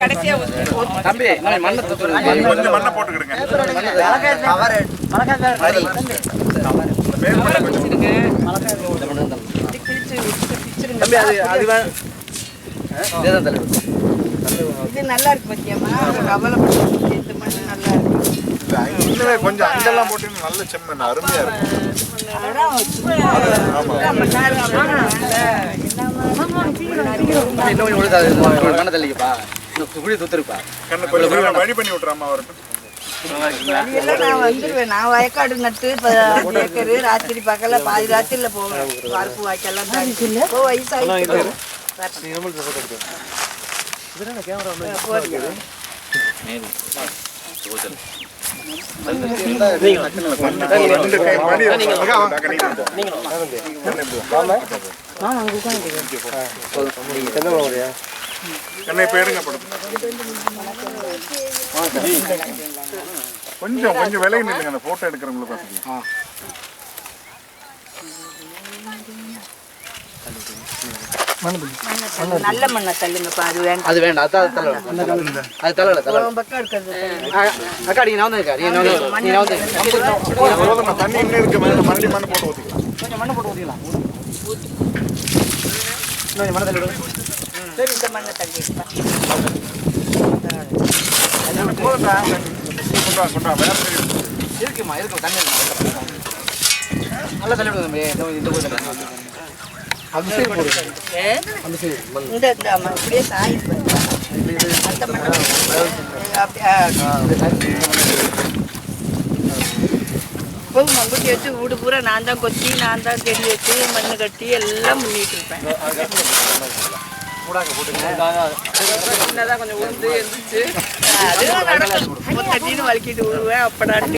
கடைசியா ஊத்து. தம்பி மண்ணை கொஞ்சம் மண்ணை போட்டுக்கிடுங்க. தம்பி அது அது வே- இதுதான் தலைவர். இது நல்லா இருக்கு பத்தியம்மா? கவலைப்பட்டு இந்த மண்ணு நல்லா இருக்கு. கொஞ்சம் அங்கெல்லாம் போட்டு நல்ல செம்மண் அருமையா இருக்கும் இன்னும் கொஞ்சம் மண்ணை தள்ளிக்கப்பா. குழி தூத்துருப்பா கண்ணு கொஞ்சம் வழி- பண்ணி விட்டுறாமா வரட்டும் நான் வந்துருவேன் நான் வயக்காடு நட்டு இப்போ ஏக்கரு ராத்திரி பகல பாதி ராத்திரில போவேன் பருப்பு வாய்க்கெல்லாம் தாண்டி. இப்போ வயசாகிட்டு கண்ணை இப்ப எடுங்க படுத்து. கொஞ்சம் கொஞ்சம் விலகி நில்லுங்க அந்த போட்டோ எடுக்கிறவங்கள பார்த்துக்கலாம் நல்ல மண்ணை தள்ளுங்கப்பா அது வேண்டாம். அது வேண்டாம் அது தலை அது தலை தலை. அக்கா நீங்க நான் வந்து அக்கா நீங்க நான் தண்ணி இன்னும் இருக்கு மேல மறுபடியும் மண்ணை போட்டு ஊற்றிக்கலாம் கொஞ்சம் மண்ணை போட்டு ஊற்றிக்கலாம் மண்ணை சரி இந்த மண்ணை சைடு இருக்கு. இருக்குமா இருக்கும் தண்ணி நல்லா தள்ளி விடுங்க தம்பி. இந்த ஏ? அந்த இந்த இந்த மண்ணை மம்புட்டி வச்சு வீடு பூரா நான் தான் கொத்தி நான் தான் செடி வச்சு மண்ணு கட்டி எல்லாம் பண்ணிட்டு இருப்பேன். சின்னதாக கொஞ்சம் உளுந்து எழுந்துச்சு அதுவும் நடக்கும். தண்ணின்னு வலிக்கிட்டு விழுவேன் அப்படாட்டி.